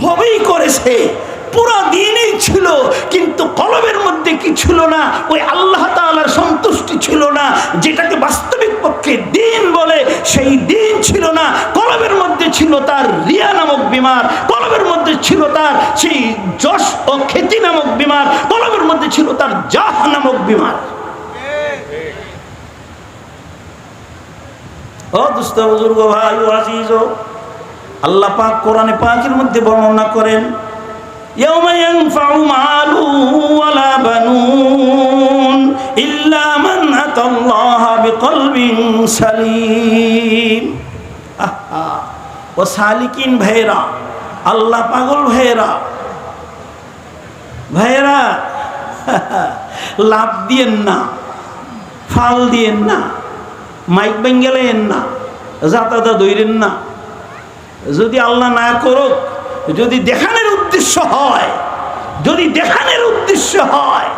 সবই করেছে। পুরা দিনই ছিল, কিন্তু কলবের মধ্যে কি ছিল না? ওই আল্লাহ তাআলার সন্তুষ্টি ছিল না। যেটাকে বাস্তবিক পক্ষে দিন বলে, সেই দিন ছিল না। কলবের মধ্যে ছিল তার রিয়া নামক বিমার। কলবের মধ্যে ছিল তার সেই যশ ও খ্যাতি নামক বিমার। কলমের মধ্যে ছিল তার জাহ নামক বিমার। ও দুস্থ বুজুর্গ ভাই ও আজিজ আল্লাহ পাক কোরআনে পাকের মধ্যে বর্ণনা করেন ও সালিকিন ভাইরা আল্লাহ পাগল ভাইরা ভাইরা লাভ দিয়েন না, ফাল দিয়েন না, মাইক বেঙ্গেলেন না, যাতায়াত দইরেন না যদি আল্লাহ না করুক, যদি দেখানোর উদ্দেশ্য হয়, যদি দেখানোর উদ্দেশ্য হয়,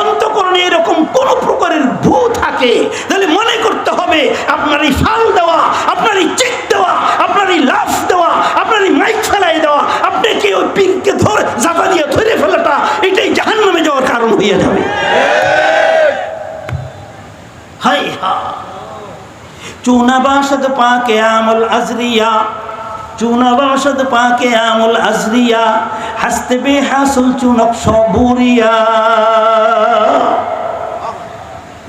অন্তকরণে এরকম কোন প্রকারের ভূ থাকে, তাহলে মনে করতে হবে আপনার এই ফাল দেওয়া, আপনার এই চেক দেওয়া, আপনার এই লাভ দেওয়া, আপনার এই মাইক ফেলাই দেওয়া, আপনি কি ওই পিনকে ধরে জাতা দিয়ে ধরে ফেলাটা, এটাই জাহান নামে যাওয়ার কারণ হয়ে যাবে। হাই হা চুনা বাসদ পাকে আমল আজরিয়া। চুনা বাসদ পাকে আমল আজরিয়া, হাসতে বে হাসুল চুনক সবুরিয়া।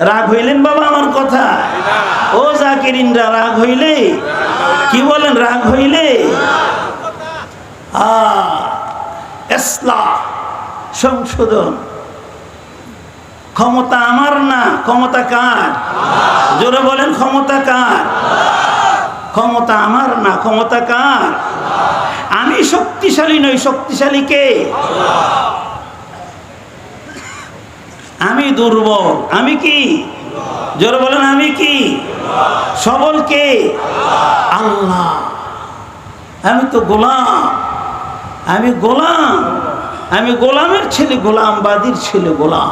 রাগ হইলেন বাবা আমার কথা? ও জাকিরিনরা, রাগ হইলে? কি বলেন, রাগ হইলে? এসলা, সংশোধন। ক্ষমতা আমার না, ক্ষমতা কার? জোরে বলেন, ক্ষমতা কার? ক্ষমতা আমার না ক্ষমতা কার? আমি শক্তিশালী নই, শক্তিশালী কে? আমি দুর্বল, আমি কি? জোর বলেন, আমি কি? সবল কে? আল্লাহ। আমি তো গোলাম। আমি গোলাম। আমি গোলামের ছেলে গোলাম বাদির ছেলে, গোলাম।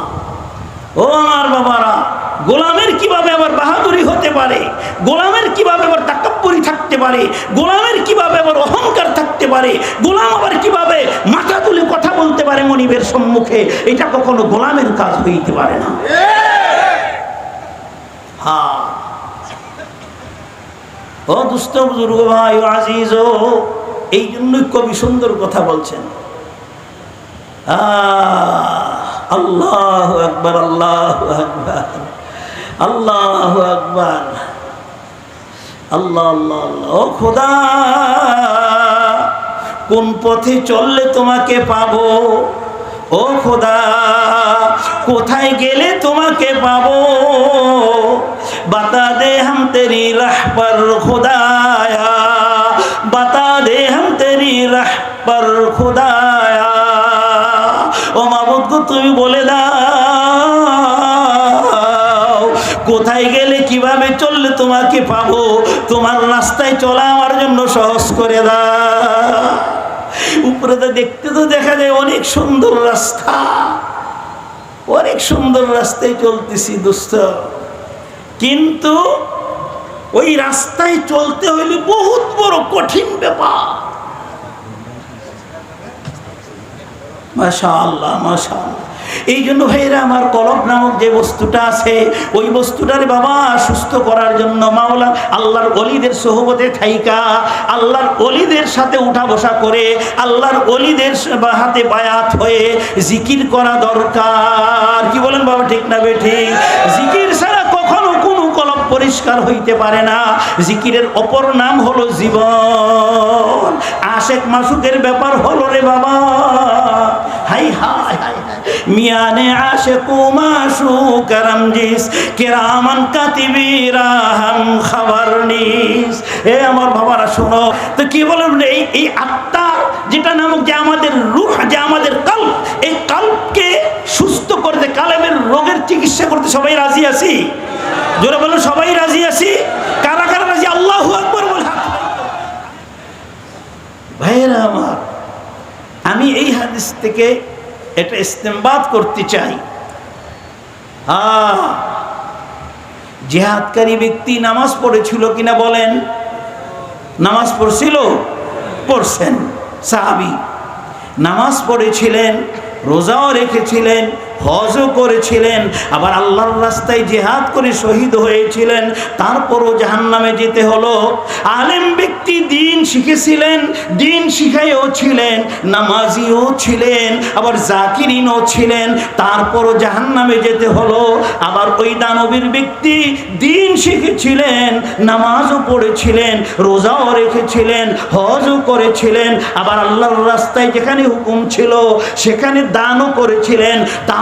ও আমার বাবারা গোলামের কীভাবে আবার বাহাদুরি হতে পারে? গোলামের কীভাবে আবার তাকাব্বরি থাকতে পারে? গোলামের কীভাবে আবার অহংকার থাকতে পারে? গোলাম আবার কীভাবে মাথা তুলে কথা বলতে পারে মনিবের সম্মুখে? এটা কখনো গোলামের কাজ হইতে পারে না। হ্যাঁ। ও দুস্থ বুজুর্গ ভাই আজিজ এই জন্যই কবি সুন্দর কথা বলছেন। আল্লাহ আকবর আল্লাহ আকবর। আল্লাহ আকবর। আল্লাহ আল্লাহ আল্লাহ। খোদা, কোন পথে চললে তোমাকে পাবো? ও খোদা, কোথায় গেলে তোমাকে পাবো? বাতা দে হাম তেরি রাহ পর খুদায়া বাতা দে হাম তেরি রাহ পর খুদায়া। ও মাবুদ তুমি বলে কোথায় গেলে কীভাবে চললে তোমাকে পাবো? তোমার রাস্তায় চলা আমার জন্য সহজ করে দা উপরে তো দেখতে তো দেখা যায় অনেক সুন্দর রাস্তা। অনেক সুন্দর রাস্তায় চলতেছি দোস্ত। কিন্তু ওই রাস্তায় চলতে হইলে বহুত বড় কঠিন ব্যাপার। মাশা আল্লাহ আল্লাহ এই জন্য ভাইরা আমার কলব নামক যে বস্তুটা আছে, ওই বস্তুটারে বাবা সুস্থ করার জন্য মাওলা আল্লাহর অলিদের সহবতে থাইকা, আল্লাহর অলিদের সাথে উঠা বসা করে, আল্লাহর অলিদের হাতে বায়াত হয়ে জিকির করা দরকার। কি বলেন বাবা, ঠিক না বে ঠিক? জিকির ছাড়া কখনো কোনো কলব পরিষ্কার হইতে পারে না। জিকিরের অপর নাম হলো জীবন। আশেক মাসুকের ব্যাপার হলো রে বাবা, হাই হাই হাই। মিয়ানে আশেকু মাসুক রমজিস কেরামান কাতিবিরা হাম খবর নিস। এ আমার বাবারা, শোনো, তো কি বলেন এই এই আত্মা যেটা নামক যে আমাদের রূহ, যে আমাদের কাল এই কালকে সুস্থ করতে কালেমের রোগের চিকিৎসা করতে সবাই রাজি আছি? জোরে বলুন সবাই রাজি আছি? কারা কারা রাজি? আল্লাহ আকবর বলে। ভাইয়েরা আমার, আমি এই হাদিস থেকে এটা ইস্তেমবাদ করতে চাই। হ্যাঁ। জেহাদকারী ব্যক্তি নামাজ পড়েছিল কিনা বলেন? নামাজ পড়ছিল? পড়ছেন। সাহাবি। নামাজ পড়েছিলেন, রোজাও রেখেছিলেন হজও করেছিলেন, আবার আল্লাহর রাস্তায় জেহাদ করে শহীদ হয়েছিলেন, তারপরও জাহান্নামে যেতে হলো। আলেম ব্যক্তি দিন শিখেছিলেন, দিন শিখাইও ছিলেন, নামাজিও ছিলেন, আবার জাকিরিনও ছিলেন, তারপরও জাহান্নামে যেতে হলো। আবার ওই দানবীর ব্যক্তি দিন শিখেছিলেন, নামাজও পড়েছিলেন, রোজাও রেখেছিলেন, হজও করেছিলেন, আবার আল্লাহর রাস্তায় যেখানে হুকুম ছিল, সেখানে দানও করেছিলেন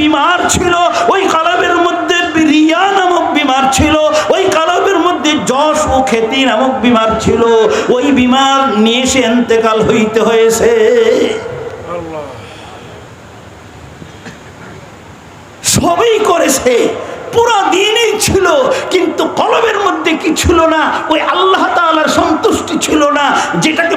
বিমার ছিল, ওই কলবের মধ্যে রিয়া নামক বিমার ছিল, ওই কলবের মধ্যে যশ ও খ্যাতি নামক বিমার ছিল, ওই বিমার নিয়ে সে এন্তেকাল হইতে হয়েছে। সবই করেছে, পুরো দিনই ছিল, কিন্তু কলবের মধ্যে কি ছিল না? ওই আল্লাহ তাআলার সন্তুষ্টি ছিল না, যেটাকে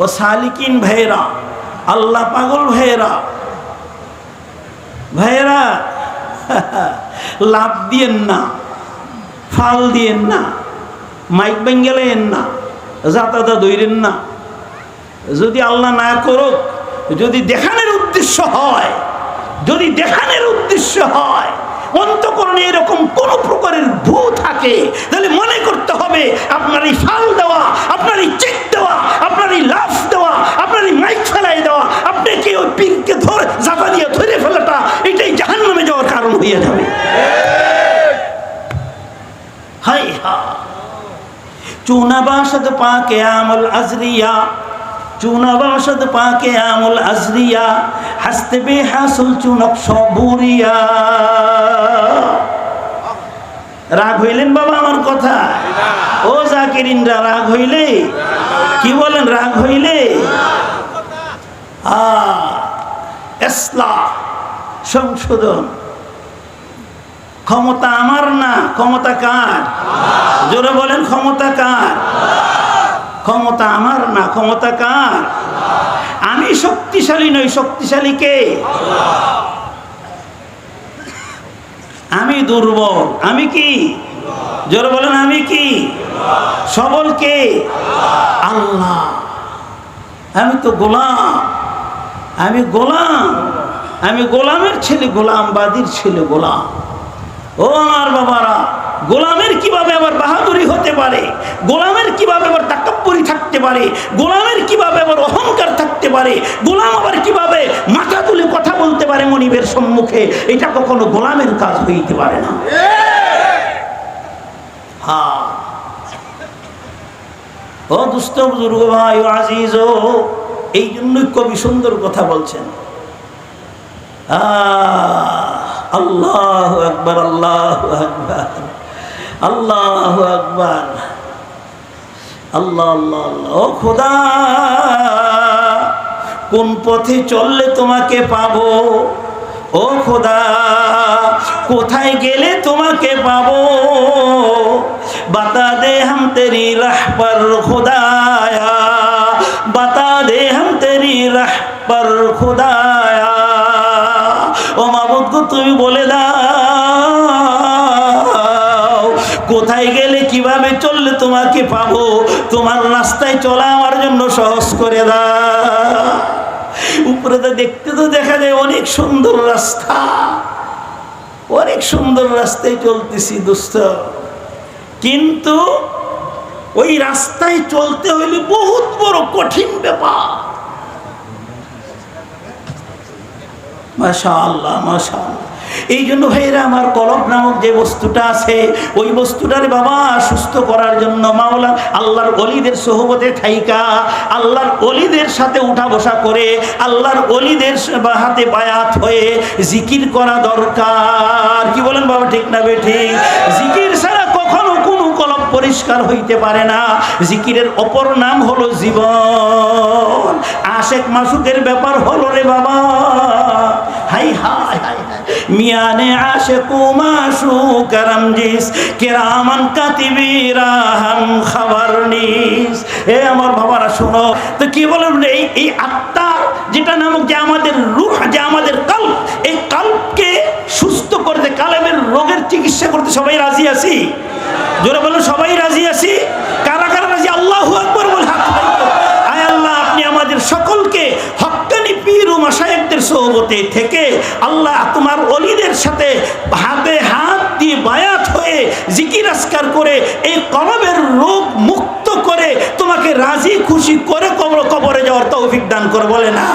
ও সালিকিন ভাইরা আল্লাহ পাগল ভাইরা ভাইরা লাভ দিয়েন না, ফাল দিয়েন না, মাইক বেঙ্গেলেন না যাতাতা দইরেন না। যদি আল্লাহ না করুক, যদি দেখানোর উদ্দেশ্য হয়, যদি দেখানোর উদ্দেশ্য হয় অন্তকরণে এরকম কোন প্রকারের ভূ থাকে, তাহলে মনে করতে হবে আপনার এই ফাল দেওয়া, আপনার এই চেক দেওয়া, আপনার এই লাফ দেওয়া, আপনার এই মাইক ফেলাই দেওয়া আপনাকে ওই পিনকে ধরে জাতা দিয়ে ধরে ফেলাটা, এটাই জাহান নামে যাওয়ার কারণ হয়ে যাবে। হাই হা চুনা বাসদ পাকে আমল আজরিয়া। চুনা বাসদ পাকে আমল আজরিয়া, হাসতে বে হাসুল চুনক সবুরিয়া রাগ হইলেন বাবা আমার কথা? ও জাকিরিনরা, রাগ হইলে? কি বলেন, রাগ হইলে? এসলা, সংশোধন। ক্ষমতা আমার না, ক্ষমতা কার? জোরে বলেন, ক্ষমতা কার? ক্ষমতা আমার না ক্ষমতা কার? আমি শক্তিশালী নই, শক্তিশালী কে? আমি দুর্বল। আমি কি? জোর বলেন, আমি কি? সবল কে? আল্লাহ। আমি তো গোলাম। আমি গোলাম। আমি গোলামের ছেলে গোলাম বাদির ছেলে, গোলাম। ও আমার বাবারা গোলামের কীভাবে আবার বাহাদুরি হতে পারে? গোলামের কীভাবে আবার তাকাব্বরি থাকতে পারে? গোলামের কীভাবে আবার অহংকার থাকতে পারে? গোলাম আবার কীভাবে মাথা তুলে কথা বলতে পারে মনিবের সম্মুখে? এটা কখনো গোলামের কাজ হইতে পারে না। হ্যাঁ। ও দুস্থ বুজুর্গ ভাই আজিজ এই জন্যই কবি সুন্দর কথা বলছেন। আল্লাহ আকবর, আল্লাহ আল্লাহ আকবর। আল্লাহ আল্লাহ আল্লাহ। খোদা, কোন পথে চললে তোমাকে পাবো? ও খোদা, কোথায় গেলে তোমাকে পাবো? বাতা দে হাম তেরি রাহ খুদায়া। কোথায় গেলে কীভাবে চললে তোমাকে পাবো? তোমার রাস্তায় চলা আমার জন্য সহজ করে দা। উপরে তো দেখতে তো দেখা যায় অনেক সুন্দর রাস্তা। অনেক সুন্দর রাস্তায় চলতেছি দোস্ত। কিন্তু ওই রাস্তায় চলতে হইলে বহুত বড় কঠিন ব্যাপার। মাশা আল্লাহ মাশা এই জন্য ভাইরা আমার কলব নামক যে বস্তুটা আছে, ওই বস্তুটারে বাবা সুস্থ করার জন্য মাওলা আল্লাহর অলিদের সহবতে থাইকা, আল্লাহর অলিদের সাথে উঠা বসা করে, আল্লাহর অলিদের হাতে বায়াত হয়ে জিকির করা দরকার। কি বলেন বাবা, ঠিক না বেঠিক জিকির ছাড়া কখনো কোনো কলব পরিষ্কার হইতে পারে না। জিকিরের অপর নাম হলো জীবন। আশেক মাসুকের ব্যাপার হলো রে বাবা। হাই হাই হাই হাই। মিয়ানে আশেক মাসু করম জিস, কেরামান কাতিবিরা হাম খাবার নিস। এ আমার বাবারা, শোনো, তো কি বলেন এই এই আত্মার যেটা নামক যে আমাদের রূহ, যে আমাদের কাল্প, এই কাল্পকে সুস্থ করতে, কালেমের রোগের চিকিৎসা করতে সবাই রাজি আছি? জোরে বলুন, সবাই রাজি আছি? কারা কারা রাজি? আল্লাহ আকবর বলে হাত আয় আল্লাহ, আপনি আমাদের সকলকে হক্কানি পীর ও মাসায়েকদের সহবতে থেকে আল্লাহ তোমার অলিদের সাথে হাতে হাত দিয়ে বায়াত হয়ে জিকির আসকার করে এই কলবের রোগ মুক্ত করে তোমাকে রাজি খুশি করে কবর কবরে যাওয়ার তৌফিক দান করে বলে না।